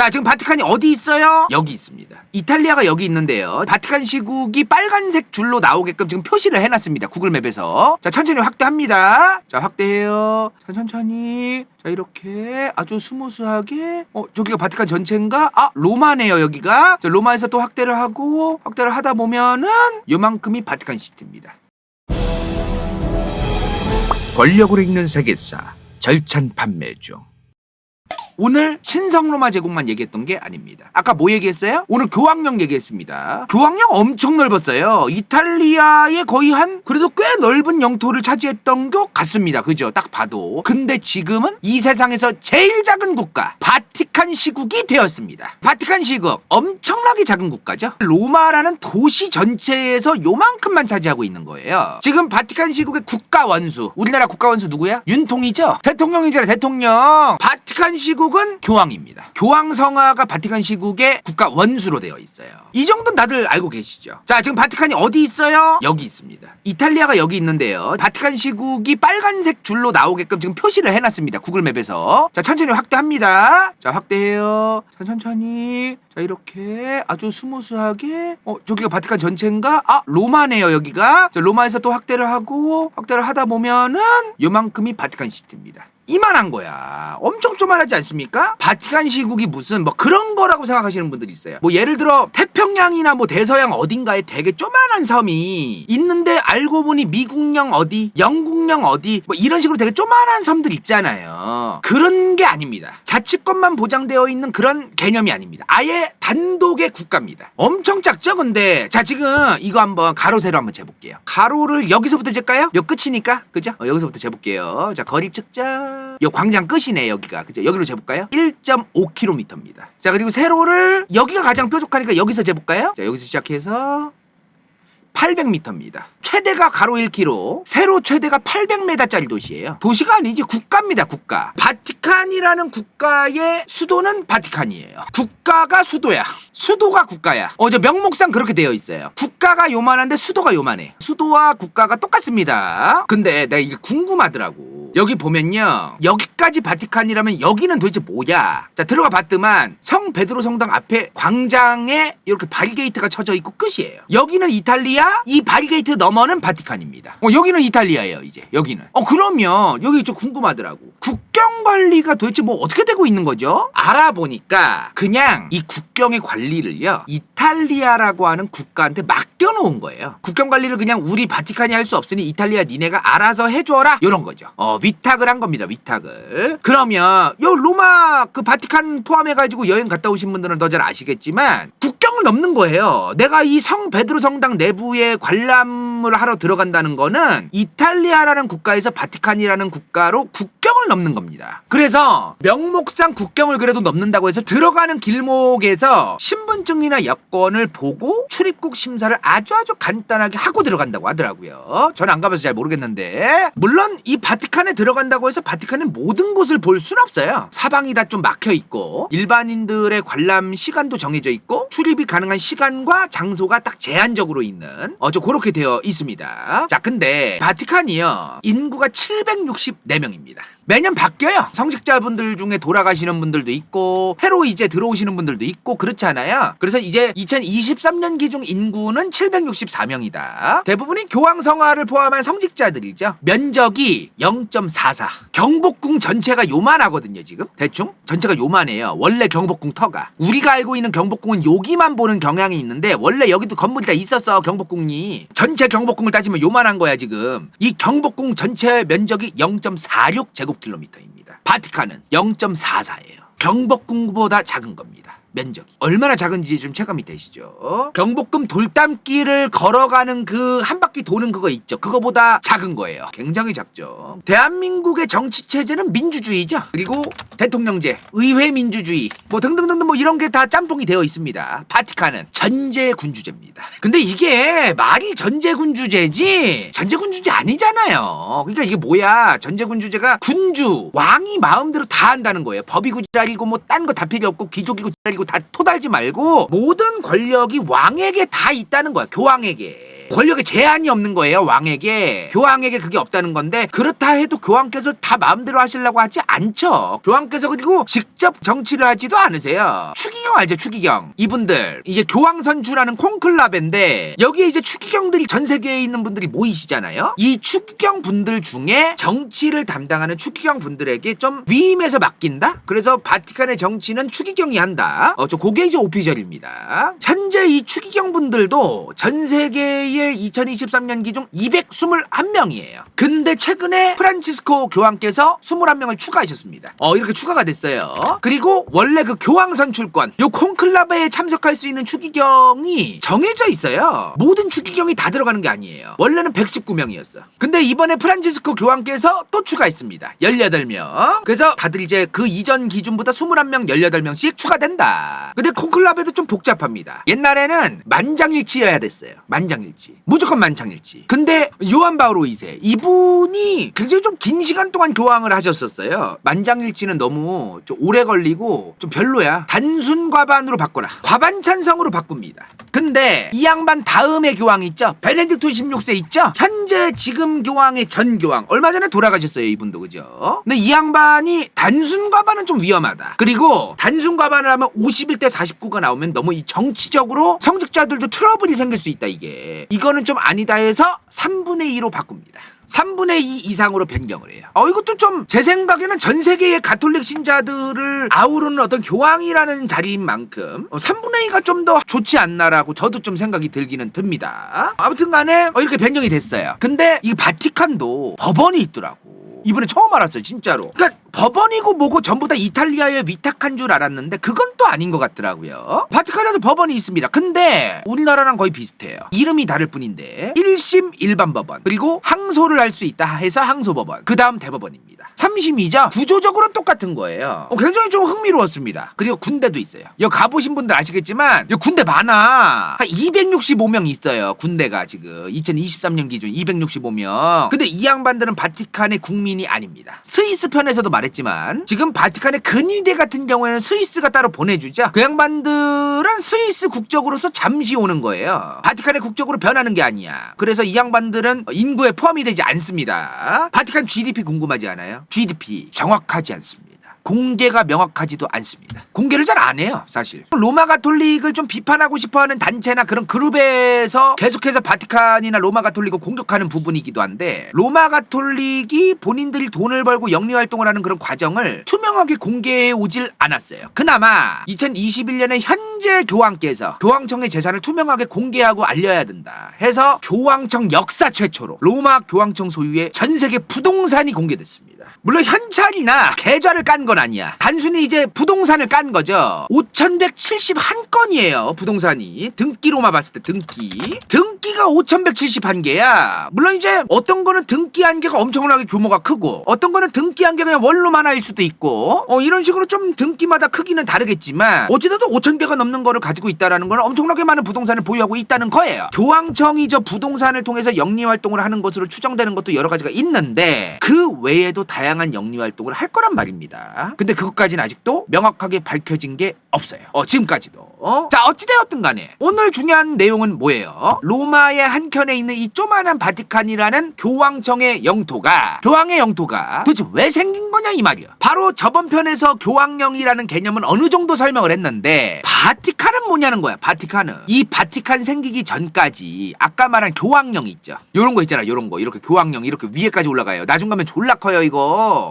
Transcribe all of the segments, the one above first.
자, 지금 바티칸이 어디 있어요? 여기 있습니다. 이탈리아가 여기 있는데요. 바티칸 시국이 빨간색 줄로 나오게끔 지금 표시를 해놨습니다. 구글맵에서. 자, 천천히 확대합니다. 자, 확대해요. 자, 천천히. 자, 이렇게 아주 스무스하게. 어, 저기가 바티칸 전체인가? 아, 로마네요, 여기가. 자, 로마에서 또 확대를 하고, 확대를 하다 보면은 요만큼이 바티칸 시티입니다. 권력으로 읽는 세계사 절찬 판매 중 오늘 신성로마 제국만 얘기했던 게 아닙니다. 아까 뭐 얘기했어요? 오늘 교황령 얘기했습니다. 교황령 엄청 넓었어요. 이탈리아의 거의 한 그래도 꽤 넓은 영토를 차지했던 것 같습니다. 그죠? 딱 봐도. 근데 지금은 이 세상에서 제일 작은 국가 바티칸 시국이 되었습니다. 바티칸 시국 엄청나게 작은 국가죠. 로마라는 도시 전체에서 요만큼만 차지하고 있는 거예요. 지금 바티칸 시국의 국가 원수 우리나라 국가 원수 누구야? 윤통이죠. 대통령이잖아 대통령. 바티칸 시국 은 교황입니다. 교황 성화가 바티칸 시국의 국가 원수로 되어 있어요. 이 정도는 다들 알고 계시죠. 자 지금 바티칸이 어디 있어요? 여기 있습니다. 이탈리아가 여기 있는데요. 바티칸 시국이 빨간색 줄로 나오게끔 지금 표시를 해놨습니다. 구글맵에서. 자 천천히 확대합니다. 자 확대해요. 자 천천히. 자 이렇게 아주 스무스하게. 어 저기가 바티칸 전체인가? 아 로마네요 여기가. 자 로마에서 또 확대를 하고 확대를 하다 보면은 요만큼이 바티칸 시티입니다. 이만한 거야. 엄청 조만하지 않습니까? 바티칸 시국이 무슨 뭐 그런 거라고 생각하시는 분들이 있어요. 뭐 예를 들어 태평양이나 뭐 대서양 어딘가에 되게 조만한 섬이 있는데 알고 보니 미국령 어디, 영국령 어디 뭐 이런 식으로 되게 조만한 섬들 있잖아요. 그런 게 아닙니다. 자치권만 보장되어 있는 그런 개념이 아닙니다. 아예 단독의 국가입니다. 엄청 작죠, 근데 자 지금 이거 한번 가로 세로 한번 재볼게요. 가로를 여기서부터 잴까요? 요 끝이니까 그죠? 어, 여기서부터 재볼게요. 자 거리 측자. 요 광장 끝이네 여기가 그죠? 여기로 재볼까요? 1.5km입니다. 자 그리고 세로를 여기가 가장 뾰족하니까 여기서 재볼까요? 자 여기서 시작해서 800m입니다. 최대가 가로 1km, 세로 최대가 800m짜리 도시예요. 도시가 아니지 국가입니다. 국가. 바티칸이라는 국가의 수도는 바티칸이에요. 국가가 수도야. 수도가 국가야. 어저 명목상 그렇게 되어 있어요. 국가가 요만한데 수도가 요만해. 수도와 국가가 똑같습니다. 근데 내가 이게 궁금하더라고. 여기 보면요. 여기까지 바티칸이라면 여기는 도대체 뭐야? 자 들어가 봤더만 성 베드로 성당 앞에 광장에 이렇게 바리게이트가 쳐져 있고 끝이에요. 여기는 이탈리아, 이 바리게이트 너머는 바티칸입니다. 어 여기는 이탈리아예요 이제 여기는. 어 그러면 여기 좀 궁금하더라고. 국경 관리가 도대체 뭐 어떻게 되고 있는 거죠? 알아보니까 그냥 이 국경의 관리를요 이탈리아라고 하는 국가한테 맡겨 놓은 거예요. 국경 관리를 그냥 우리 바티칸이 할 수 없으니 이탈리아 니네가 알아서 해줘라 이런 거죠. 어 위탁을 한 겁니다. 위탁을. 그러면 요 로마 그 바티칸 포함해가지고 여행 갔다 오신 분들은 더 잘 아시겠지만 국경을 넘는 거예요. 내가 이 성 베드로 성당 내부에 관람을 하러 들어간다는 거는 이탈리아라는 국가에서 바티칸이라는 국가로 국 경을 넘는 겁니다. 그래서 명목상 국경을 그래도 넘는다고 해서 들어가는 길목에서 신분증이나 여권을 보고 출입국 심사를 아주 아주 간단하게 하고 들어간다고 하더라고요. 저는 안 가봐서 잘 모르겠는데 물론 이 바티칸에 들어간다고 해서 바티칸의 모든 곳을 볼 수는 없어요. 사방이 다 좀 막혀 있고 일반인들의 관람 시간도 정해져 있고 출입이 가능한 시간과 장소가 딱 제한적으로 있는 어저 그렇게 되어 있습니다. 자 근데 바티칸이요 인구가 764명입니다. 매년 바뀌어요. 성직자분들 중에 돌아가시는 분들도 있고 새로 이제 들어오시는 분들도 있고 그렇잖아요. 그래서 이제 2023년 기준 인구는 764명이다. 대부분이 교황 성화를 포함한 성직자들이죠. 면적이 0.44. 경복궁 전체가 요만하거든요, 지금. 대충 전체가 요만해요. 원래 경복궁 터가. 우리가 알고 있는 경복궁은 여기만 보는 경향이 있는데 원래 여기도 건물이 다 있었어, 경복궁이. 전체 경복궁을 따지면 요만한 거야, 지금. 이 경복궁 전체 면적이 0.46 제곱 킬로미터입니다. 바티칸은 0.44예요. 경복궁보다 작은 겁니다. 면적이 얼마나 작은지 좀 체감이 되시죠? 경복궁 돌담길을 걸어가는 그 한 바퀴 도는 그거 있죠? 그거보다 작은 거예요. 굉장히 작죠. 대한민국의 정치 체제는 민주주의죠. 그리고 대통령제, 의회 민주주의, 뭐 등등등등 뭐 이런 게 다 짬뽕이 되어 있습니다. 바티칸은 전제 군주제입니다. 근데 이게 말이 전제 군주제지 전제 군주제 아니잖아요. 그러니까 이게 뭐야? 전제 군주제가 군주, 왕이 마음대로 다 한다는 거예요. 법이고 지 랄이고 뭐 딴 거 다 필요 없고 귀족이고 지랄이고 다 토달지 말고 모든 권력이 왕에게 다 있다는 거야. 교황에게. 권력에 제한이 없는 거예요 왕에게. 교황에게 그게 없다는 건데 그렇다 해도 교황께서 다 마음대로 하시려고 하지 않죠. 교황께서 그리고 직접 정치를 하지도 않으세요. 추기경 알죠 추기경? 이분들. 이제 교황 선출하는 콘클라베인데 여기에 이제 추기경들이 전 세계에 있는 분들이 모이시잖아요. 이 추기경 분들 중에 정치를 담당하는 추기경 분들에게 좀 위임해서 맡긴다? 그래서 바티칸의 정치는 추기경이 한다. 어저 그게 이제 오피셜입니다. 현재 이 추기경 분들도 전 세계의 2023년 기준 221명이에요. 근데 최근에 프란치스코 교황께서 21명을 추가하셨습니다. 어 이렇게 추가가 됐어요. 그리고 원래 그 교황 선출권 요 콘클라베에 참석할 수 있는 추기경이 정해져 있어요. 모든 추기경이 다 들어가는 게 아니에요. 원래는 119명이었어. 근데 이번에 프란치스코 교황께서 또 추가했습니다. 18명. 그래서 다들 이제 그 이전 기준보다 21명 18명씩 추가된다. 근데 콘클라베도 좀 복잡합니다. 옛날에는 만장일치여야 됐어요. 만장일치 무조건 만장일치. 근데 요한 바오로 2세 이분이 굉장히 좀 긴 시간 동안 교황을 하셨었어요. 만장일치는 너무 좀 오래 걸리고 좀 별로야. 단순 과반으로 바꿔라. 과반 찬성으로 바꿉니다. 근데 이 양반 다음에 교황 있죠? 베네딕토 16세 있죠? 현재 지금 교황의 전 교황. 얼마 전에 돌아가셨어요 이분도. 그죠? 근데 이 양반이 단순 과반은 좀 위험하다. 그리고 단순 과반을 하면 51대 49가 나오면 너무 이 정치적으로 성직자들도 트러블이 생길 수 있다 이게. 이 거는 좀 아니다 해서 3분의 2로 바꿉니다 3분의 2 이상으로 변경을 해요. 어, 이것도 좀 제 생각에는 전 세계의 가톨릭 신자들을 아우르는 어떤 교황이라는 자리인 만큼 어, 3분의 2가 좀 더 좋지 않나라고 저도 좀 생각이 들기는 듭니다. 아무튼 간에 어, 이렇게 변경이 됐어요. 근데 이 바티칸도 법원이 있더라고. 이번에 처음 알았어요, 진짜로. 그러니까 법원이고 뭐고 전부 다 이탈리아에 위탁한 줄 알았는데 그건 또 아닌 것 같더라고요. 바티칸에도 법원이 있습니다. 근데 우리나라랑 거의 비슷해요. 이름이 다를 뿐인데 1심 일반 법원 그리고 항소를 할 수 있다 해서 항소법원 그 다음 대법원입니다. 3심이죠. 구조적으로는 똑같은 거예요. 어, 굉장히 좀 흥미로웠습니다. 그리고 군대도 있어요. 여기 가보신 분들 아시겠지만 여기 군대 많아. 한 265명 있어요. 군대가 지금 2023년 기준 265명. 근데 이 양반들은 바티칸의 국민이 아닙니다. 스위스 편에서도 말했지만 지금 바티칸의 근위대 같은 경우에는 스위스가 따로 보내주죠. 그 양반들은 스위스 국적으로서 잠시 오는 거예요. 바티칸의 국적으로 변하는 게 아니야. 그래서 이 양반들은 인구에 포함이 되지 않습니다. 바티칸 GDP 궁금하지 않아요? GDP 정확하지 않습니다. 공개가 명확하지도 않습니다. 공개를 잘 안 해요, 사실. 로마 가톨릭을 좀 비판하고 싶어 하는 단체나 그런 그룹에서 계속해서 바티칸이나 로마 가톨릭을 공격하는 부분이기도 한데 로마 가톨릭이 본인들이 돈을 벌고 영리 활동을 하는 그런 과정을 투명하게 공개해 오질 않았어요. 그나마 2021년에 현재 교황께서 교황청의 재산을 투명하게 공개하고 알려야 된다. 해서 교황청 역사 최초로 로마 교황청 소유의 전 세계 부동산이 공개됐습니다. 물론 현찰이나 계좌를 깐 건 아니야. 단순히 이제 부동산을 깐 거죠. 5,171건이에요. 부동산이. 등기로만 봤을 때 등기. 등기가 5,171개야. 물론 이제 어떤 거는 등기 한 개가 엄청나게 규모가 크고 어떤 거는 등기 한개 그냥 원룸 하나일 수도 있고 어, 이런 식으로 좀 등기마다 크기는 다르겠지만 어찌돼도 5,000개가 넘는 거를 가지고 있다라는 건 엄청나게 많은 부동산을 보유하고 있다는 거예요. 교황청이 저 부동산을 통해서 영리 활동을 하는 것으로 추정되는 것도 여러 가지가 있는데 그 외에도 다양한 영리 활동을 할 거란 말입니다. 근데 그것까지는 아직도 명확하게 밝혀진 게 없어요. 어, 지금까지도. 어? 자, 어찌되었든 간에 오늘 중요한 내용은 뭐예요? 로마의 한켠에 있는 이 조만한 바티칸이라는 교황청의 영토가 교황의 영토가 도대체 왜 생긴 거냐 이 말이야. 바로 저번 편에서 교황령이라는 개념은 어느 정도 설명을 했는데 바티칸은 뭐냐는 거야. 바티칸은 이 바티칸 생기기 전까지 아까 말한 교황령 있죠. 요런 거 있잖아. 요런 거 이렇게 교황령 이렇게 위에까지 올라가요. 나중 가면 졸라 커요 이거.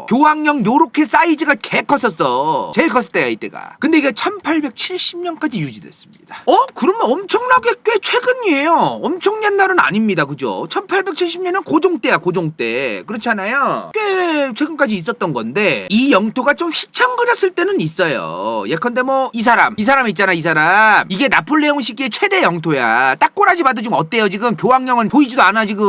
교황령 요렇게 사이즈가 개 컸었어. 제일 컸을 때야 이때가. 근데 이게 1870년까지 유지됐습니다. 어? 그러면 엄청나게 꽤 최근이에요. 엄청 옛날은 아닙니다. 그죠? 1870년은 고종 때야 고종 때. 그렇잖아요. 꽤 최근까지 있었던 건데 이 영토가 좀 휘청거렸을 때는 있어요. 예컨대 뭐 이 사람 이 사람 있잖아 이 사람 이게 나폴레옹 시기의 최대 영토야. 딱 꼬라지 봐도 지금 어때요 지금 교황령은 보이지도 않아 지금.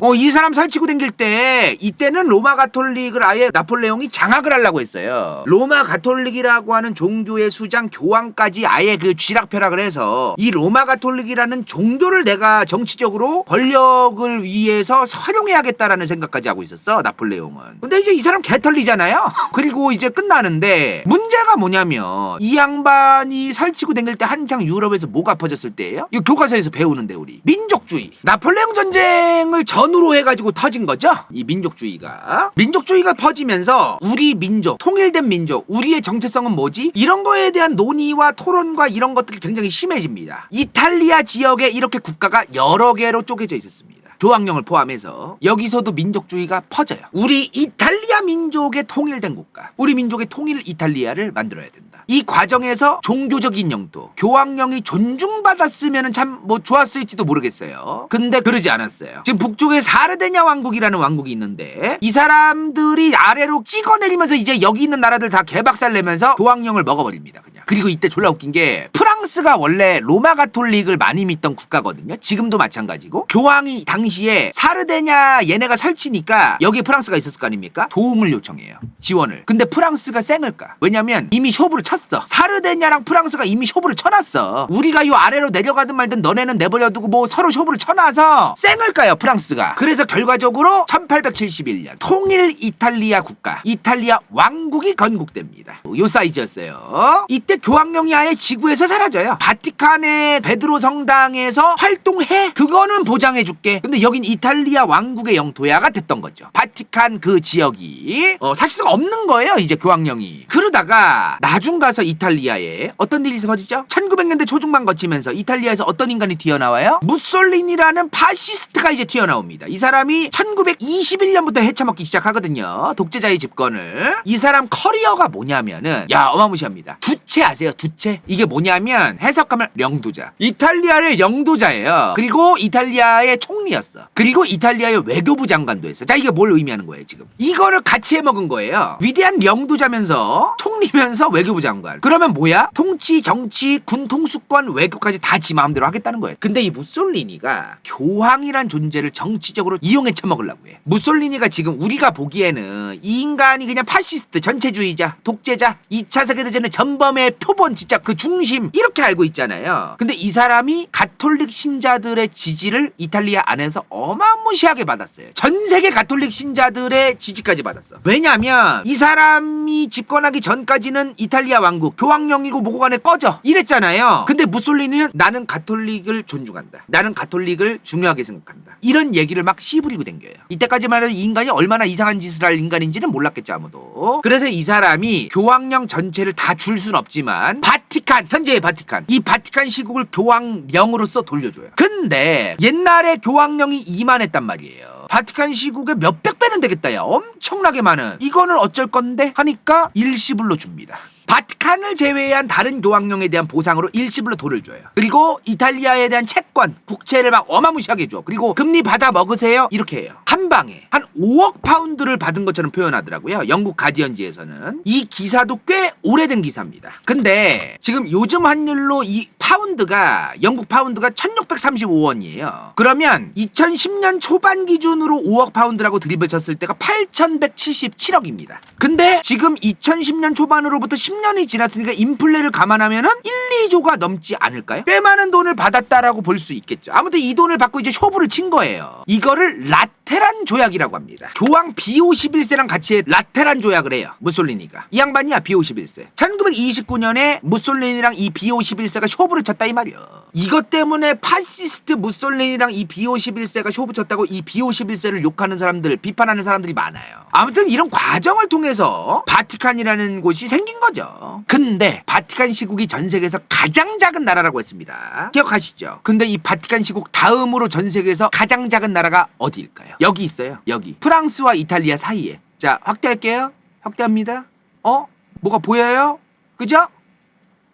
어 이 사람 살치고 댕길 때 이때는 로마 가톨 릭을 아예 나폴레옹이 장악을 하려고 했어요. 로마 가톨릭이라고 하는 종교의 수장 교황까지 아예 그 쥐락펴락을 해서 이 로마 가톨릭이라는 종교를 내가 정치적으로 권력을 위해서 활용해야겠다라는 생각까지 하고 있었어 나폴레옹은. 근데 이제 이 사람 개털리잖아요. 그리고 이제 끝나는데 문제가 뭐냐면 이 양반이 살치고 댕길 때 한창 유럽에서 뭐가 퍼졌을 때예요? 이거 교과서에서 배우는데 우리 민족주의. 나폴레옹 전쟁을 전후로 해가지고 터진 거죠. 이 민족주의가 민 족주의가 퍼지면서 우리 민족, 통일된 민족, 우리의 정체성은 뭐지? 이런 거에 대한 논의와 토론과 이런 것들이 굉장히 심해집니다. 이탈리아 지역에 이렇게 국가가 여러 개로 쪼개져 있었습니다. 교황령을 포함해서 여기서도 민족주의가 퍼져요. 우리 이탈리아 민족의 통일된 국가, 우리 민족의 통일 이탈리아를 만들어야 된다. 이 과정에서 종교적인 영토, 교황령이 존중받았으면 참 뭐 좋았을지도 모르겠어요. 근데 그러지 않았어요. 지금 북쪽에 사르데냐 왕국이라는 왕국이 있는데 이 사람들이 아래로 찍어내리면서 이제 여기 있는 나라들 다 개박살 내면서 교황령을 먹어버립니다. 그냥. 그리고 이때 졸라 웃긴 게 프랑스가 원래 로마 가톨릭을 많이 믿던 국가거든요. 지금도 마찬가지고 교황이 당시 에 사르데냐 얘네가 설치니까 여기에 프랑스가 있었을 거 아닙니까? 도움을 요청해요. 지원을. 근데 프랑스가 쌩을까? 왜냐면 이미 쇼부를 쳤어. 사르데냐랑 프랑스가 이미 쇼부를 쳐놨어. 우리가 요 아래로 내려가든 말든 너네는 내버려두고 뭐 서로 쇼부를 쳐놔서 쌩을까요 프랑스가. 그래서 결과적으로 1871년 통일 이탈리아 국가 이탈리아 왕국이 건국됩니다. 요 사이즈였어요. 이때 교황령이 아예 지구에서 사라져요. 바티칸의 베드로 성당에서 활동해 그거는 보장해줄게. 근데 여긴 이탈리아 왕국의 영토야가 됐던 거죠. 바티칸 그 지역이 어, 사실상 없는 거예요. 이제 교황령이. 그러다가 나중 가서 이탈리아에 어떤 일이 벌어지죠? 1900년대 초중반 거치면서 이탈리아에서 어떤 인간이 튀어나와요? 무솔리니라는 파시스트가 이제 튀어나옵니다. 이 사람이 1921년부터 헤쳐먹기 시작하거든요. 독재자의 집권을. 이 사람 커리어가 뭐냐면은 야 어마무시합니다. 두채 아세요? 두채? 이게 뭐냐면 해석하면 영도자. 이탈리아의 영도자예요. 그리고 이탈리아의 총리였어. 그리고 이탈리아의 외교부 장관도 했어. 자 이게 뭘 의미하는 거예요 지금? 이거를 같이 해 먹은 거예요. 위대한 영도자면서 총리면서 외교부 장관. 그러면 뭐야? 통치, 정치, 군 통수권, 외교까지 다 지 마음대로 하겠다는 거예요. 근데 이 무솔리니가 교황이란 존재를 정치적으로 이용해 쳐먹으려고 해. 무솔리니가 지금 우리가 보기에는 이 인간이 그냥 파시스트, 전체주의자, 독재자, 2차 세계대전의 전범의 표본 진짜 그 중심 이렇게 알고 있잖아요. 근데 이 사람이 가톨릭 신자들의 지지를 이탈리아 안에서 어마무시하게 받았어요. 전 세계 가톨릭 신자들의 지지까지 받았어. 왜냐면 이 사람이 집권하기 전까지는 이탈리아 왕국 교황령이고 뭐고 간에 꺼져 이랬잖아요. 근데 무솔리니는 나는 가톨릭을 존중한다. 나는 가톨릭을 중요하게 생각한다. 이런 얘기를 막 씨부리고 댕겨요. 이때까지만 해도 이 인간이 얼마나 이상한 짓을 할 인간인지는 몰랐겠죠 아무도. 그래서 이 사람이 교황령 전체를 다 줄 순 없지만 바티칸 현재의 바티칸 이 바티칸 시국을 교황령으로서 돌려줘요. 근데 옛날에 교황령이 이만했단 말이에요. 바티칸 시국의 몇백 배는 되겠다 야. 엄청나게 많은. 이거는 어쩔 건데? 하니까 일시불로 줍니다 바티칸을 제외한 다른 교황령에 대한 보상으로 일시불로 돈을 줘요. 그리고 이탈리아에 대한 채권 국채를 막 어마무시하게 줘. 그리고 금리 받아 먹으세요. 이렇게 해요. 한 방에 한 5억 파운드를 받은 것처럼 표현하더라고요. 영국 가디언지에서는. 이 기사도 꽤 오래된 기사입니다. 근데 지금 요즘 환율로 이 파운드가 영국 파운드가 1635원이에요. 그러면 2010년 초반 기준으로 5억 파운드라고 드립을 쳤을 때가 8177억입니다. 근데 지금 2010년 초반으로부터 10년 이 지났으니까 인플레를 감안하면은 1, 2조가 넘지 않을까요? 꽤 많은 돈을 받았다라고 볼 수 있겠죠. 아무튼 이 돈을 받고 이제 쇼부를 친 거예요. 이거를 라테란 조약이라고 합니다. 교황 B51세랑 같이 해 라테란 조약을 해요. 무솔리니가. 이 양반이야 B51세. 1929년에 무솔리니랑 이 B51세가 쇼부를 쳤다 이 말이야. 이것 때문에 파시스트 무솔리니랑 이 B51세가 쇼부 쳤다고 이 B51세를 욕하는 사람들, 비판하는 사람들이 많아요. 아무튼 이런 과정을 통해서 바티칸이라는 곳이 생긴 거죠. 근데 바티칸 시국이 전 세계에서 가장 작은 나라라고 했습니다. 기억하시죠? 근데 이 바티칸 시국 다음으로 전 세계에서 가장 작은 나라가 어디일까요? 여기 있어요. 여기. 프랑스와 이탈리아 사이에. 자, 확대할게요. 확대합니다. 어? 뭐가 보여요? 그죠?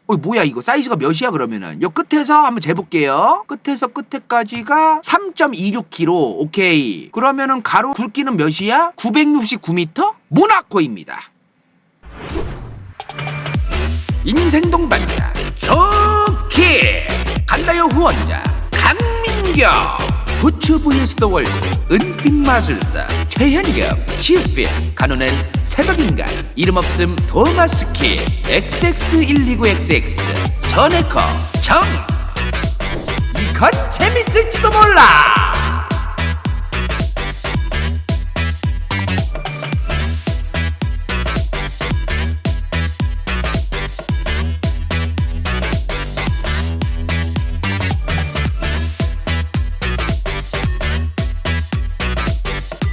어 뭐야 이거 사이즈가 몇이야 그러면은 요 끝에서 한번 재볼게요 끝에서 끝에까지가 3.26km 오케이 그러면은 가로 굵기는 몇이야 969m 모나코입니다 인생동 반장 좋게 간다요 후원자 강민경. 부츠 vs 더 월드 은빛 마술사 최현경 지필 간호는 새벽인간 이름 없음 도마스키 XX129XX 선에커 정. 이건 재밌을지도 몰라